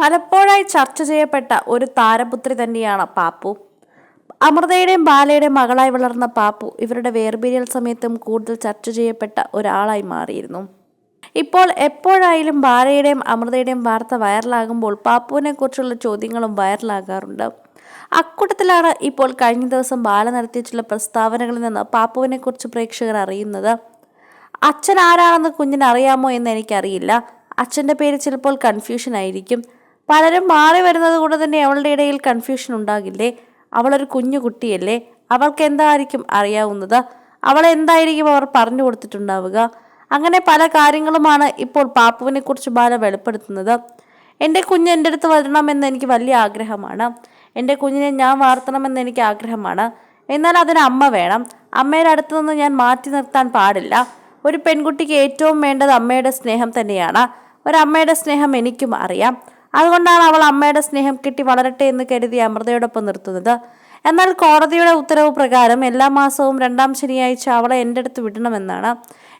പലപ്പോഴായി ചർച്ച ചെയ്യപ്പെട്ട ഒരു താരപുത്രി തന്നെയാണ് പാപ്പു. അമൃതയുടെയും ബാലയുടെയും മകളായി വളർന്ന പാപ്പു ഇവരുടെ വേർപിരിയൽ സമയത്തും കൂടുതൽ ചർച്ച ചെയ്യപ്പെട്ട ഒരാളായി മാറിയിരുന്നു. ഇപ്പോൾ എപ്പോഴായാലും ബാലയുടെയും അമൃതയുടെയും വാർത്ത വൈറലാകുമ്പോൾ പാപ്പുവിനെ കുറിച്ചുള്ള ചോദ്യങ്ങളും വൈറലാകാറുണ്ട്. അക്കൂട്ടത്തിലാണ് ഇപ്പോൾ കഴിഞ്ഞ ദിവസം ബാല നടത്തിയ ചില പ്രസ്താവനകളിൽ നിന്ന് പാപ്പുവിനെ കുറിച്ച് പ്രേക്ഷകർ അറിയുന്നത്. അച്ഛൻ ആരാണെന്ന് കുഞ്ഞിനറിയാമോ എന്ന് എനിക്കറിയില്ല. അച്ഛന്റെ പേര് ചിലപ്പോൾ കൺഫ്യൂഷൻ ആയിരിക്കും പലരും മാറി വരുന്നത് കൊണ്ട് തന്നെ അവളുടെ ഇടയിൽ കൺഫ്യൂഷൻ ഉണ്ടാകില്ലേ? അവളൊരു കുഞ്ഞു കുട്ടിയല്ലേ? അവൾക്ക് എന്തായിരിക്കും അറിയാവുന്നത്? അവളെ എന്തായിരിക്കും അവർ പറഞ്ഞു കൊടുത്തിട്ടുണ്ടാവുക? അങ്ങനെ പല കാര്യങ്ങളുമാണ് ഇപ്പോൾ പാപ്പുവിനെ കുറിച്ച് ബാല വെളിപ്പെടുത്തുന്നത്. എന്റെ കുഞ്ഞ് എന്റെ അടുത്ത് വരണമെന്ന് എനിക്ക് വലിയ ആഗ്രഹമാണ്. എന്റെ കുഞ്ഞിനെ ഞാൻ വളർത്തണമെന്ന് എനിക്ക് ആഗ്രഹമാണ്. എന്നാൽ അതിന് അമ്മ വേണം. അമ്മയുടെ അടുത്ത് നിന്ന് ഞാൻ മാറ്റി നിർത്താൻ പാടില്ല. ഒരു പെൺകുട്ടിക്ക് ഏറ്റവും വേണ്ടത് അമ്മയുടെ സ്നേഹം തന്നെയാണ്. ഒരമ്മയുടെ സ്നേഹം എനിക്കും അറിയാം. അതുകൊണ്ടാണ് അവൾ അമ്മയുടെ സ്നേഹം കിട്ടി വളരട്ടെ എന്ന് കരുതി അമൃതയോടൊപ്പം നിർത്തുന്നത്. എന്നാൽ കോടതിയുടെ ഉത്തരവ് പ്രകാരം എല്ലാ മാസവും രണ്ടാം ശനിയാഴ്ച അവളെ എന്റെ അടുത്ത് വിടണമെന്നാണ്.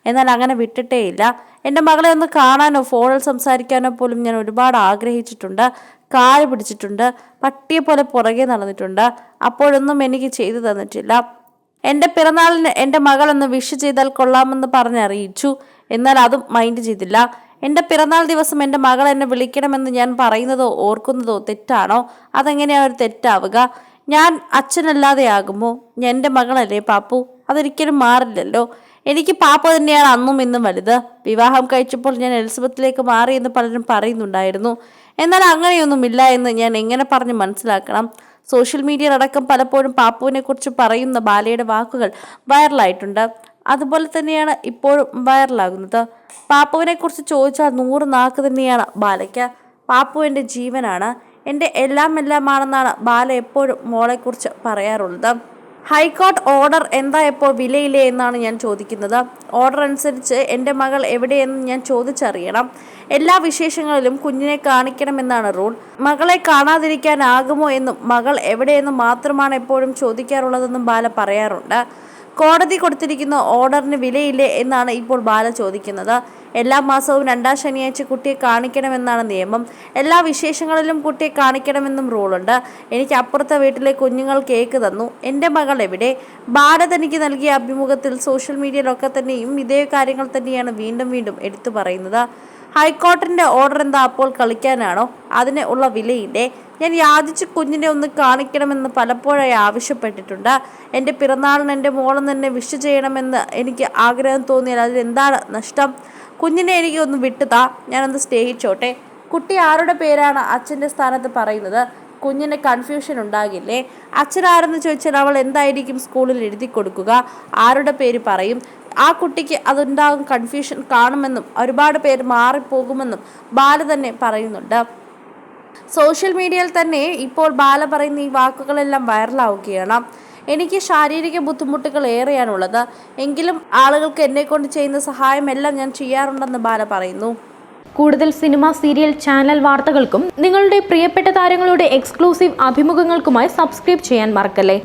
എന്നാൽ അങ്ങനെ വിട്ടിട്ടേയില്ല. എന്റെ മകളെ ഒന്ന് കാണാനോ ഫോണിൽ സംസാരിക്കാനോ പോലും ഞാൻ ഒരുപാട് ആഗ്രഹിച്ചിട്ടുണ്ട്. കാൽ പിടിച്ചിട്ടുണ്ട്. പട്ടിയെ പോലെ പുറകെ നടന്നിട്ടുണ്ട്. അപ്പോഴൊന്നും എനിക്ക് ചെയ്തു തന്നിട്ടില്ല. എന്റെ പിറന്നാളിന് എന്റെ മകളൊന്ന് വിഷ് ചെയ്താൽ കൊള്ളാമെന്ന് പറഞ്ഞറിയിച്ചു എന്നാൽ അതും മൈൻഡ് ചെയ്തില്ല. എന്റെ പിറന്നാൾ ദിവസം എന്റെ മകൾ എന്നെ വിളിക്കണമെന്ന് ഞാൻ പറയുന്നതോ ഓർക്കുന്നതോ തെറ്റാണോ? അതെങ്ങനെയാണ് ഒരു തെറ്റാവുക? ഞാൻ അച്ഛനല്ലാതെയാകുമോ? എന്റെ മകളല്ലേ പാപ്പു? അതൊരിക്കലും മാറില്ലല്ലോ. എനിക്ക് പാപ്പ തന്നെയാണ് അന്നും ഇന്നും വലുത്. വിവാഹം കഴിച്ചപ്പോൾ ഞാൻ എലിസബത്തിലേക്ക് മാറി എന്ന് പലരും പറയുന്നുണ്ടായിരുന്നു. എന്നാൽ അങ്ങനെയൊന്നുമില്ല എന്ന് ഞാൻ എങ്ങനെ പറഞ്ഞ് മനസ്സിലാക്കണം? സോഷ്യൽ മീഡിയയിലടക്കം പലപ്പോഴും പാപ്പുവിനെ കുറിച്ച് പറയുന്ന ബാലയുടെ വാക്കുകൾ വൈറലായിട്ടുണ്ട്. അതുപോലെ തന്നെയാണ് ഇപ്പോഴും വൈറലാകുന്നത്. പാപ്പുവിനെ കുറിച്ച് ചോദിച്ചാൽ നൂറ് നാക്ക് തന്നെയാണ് ബാലയ്ക്ക്. പാപ്പു എന്റെ ജീവനാണ്. എന്റെ എല്ലാം എല്ലാമാണെന്നാണ് ബാല എപ്പോഴും മോളെക്കുറിച്ച് പറയാറുള്ളത്. ഹൈക്കോർട്ട് ഓർഡർ എന്താ ഇപ്പോൾ വിലയില്ലേ എന്നാണ് ഞാൻ ചോദിക്കുന്നത്. ഓർഡർ അനുസരിച്ച് എന്റെ മകൾ എവിടെയെന്ന് ഞാൻ ചോദിച്ചറിയണം. എല്ലാ വിശേഷങ്ങളിലും കുഞ്ഞിനെ കാണിക്കണമെന്നാണ് റൂൾ. മകളെ കാണാതിരിക്കാനാകുമോ എന്നും മകൾ എവിടെയെന്നും മാത്രമാണ് എപ്പോഴും ചോദിക്കാറുള്ളതെന്നും ബാല പറയാറുണ്ട്. കോടതി കൊടുത്തിരിക്കുന്ന ഓർഡറിന് വിലയില്ലേ എന്നാണ് ഇപ്പോൾ ബാല ചോദിക്കുന്നത്. എല്ലാ മാസവും രണ്ടാം ശനിയാഴ്ച കുട്ടിയെ കാണിക്കണമെന്നാണ് നിയമം. എല്ലാ വിശേഷങ്ങളിലും കുട്ടിയെ കാണിക്കണമെന്നും റൂളുണ്ട്. എനിക്ക് അപ്പുറത്തെ വീട്ടിലെ കുഞ്ഞുങ്ങൾ കേക്ക് തന്നു. എന്റെ മകൾ എവിടെ? ഭാരത് എനിക്ക് നൽകിയ അഭിമുഖത്തിൽ സോഷ്യൽ മീഡിയയിലൊക്കെ തന്നെയും ഇതേ കാര്യങ്ങൾ തന്നെയാണ് വീണ്ടും വീണ്ടും എടുത്തു പറയുന്നത്. ഹൈക്കോർട്ടിന്റെ ഓർഡർ എന്താ അപ്പോൾ കളിക്കാനാണോ? അതിന് ഉള്ള വിലയില്ലേ? ഞാൻ യാചിച്ച് കുഞ്ഞിനെ ഒന്ന് കാണിക്കണമെന്ന് പലപ്പോഴായി ആവശ്യപ്പെട്ടിട്ടുണ്ട്. എന്റെ പിറന്നാളിന് എന്റെ മോളെന്ന് തന്നെ വിഷ് ചെയ്യണമെന്ന് എനിക്ക് ആഗ്രഹം തോന്നിയാൽ അതിലെന്താണ് നഷ്ടം? കുഞ്ഞിനെ എനിക്ക് ഒന്ന് വിട്ടുതാ. ഞാനൊന്ന് സ്നേഹിച്ചോട്ടെ. കുട്ടി ആരുടെ പേരാണ് അച്ഛന്റെ സ്ഥാനത്ത് പറയുന്നത്? കുഞ്ഞിന് കൺഫ്യൂഷൻ ഉണ്ടാകില്ലേ? അച്ഛനാരെന്ന് ചോദിച്ചാൽ അവൾ എന്തായിരിക്കും സ്കൂളിൽ എഴുതി കൊടുക്കുക? ആരുടെ പേര് പറയും? ആ കുട്ടിക്ക് അതുണ്ടാകും കൺഫ്യൂഷൻ കാണുമെന്നും ഒരുപാട് പേര് മാറിപ്പോകുമെന്നും ബാല തന്നെ പറയുന്നുണ്ട്. സോഷ്യൽ മീഡിയയിൽ തന്നെ ഇപ്പോൾ ബാല പറയുന്ന ഈ വാക്കുകളെല്ലാം വൈറലാവുകയാണ് എനിക്ക് ശാരീരിക ബുദ്ധിമുട്ടുകൾ ഏറെയാണുള്ളത്. എങ്കിലും ആളുകൾക്ക് എന്നെ കൊണ്ട് ചെയ്യുന്ന സഹായമെല്ലാം ഞാൻ ചെയ്യാറുണ്ടെന്ന് ബാല പറയുന്നു. കൂടുതൽ സിനിമ സീരിയൽ ചാനൽ വാർത്തകൾക്കും നിങ്ങളുടെ പ്രിയപ്പെട്ട താരങ്ങളുടെ എക്സ്ക്ലൂസീവ് അഭിമുഖങ്ങൾക്കുമായി സബ്സ്ക്രൈബ് ചെയ്യാൻ മറക്കല്ലേ?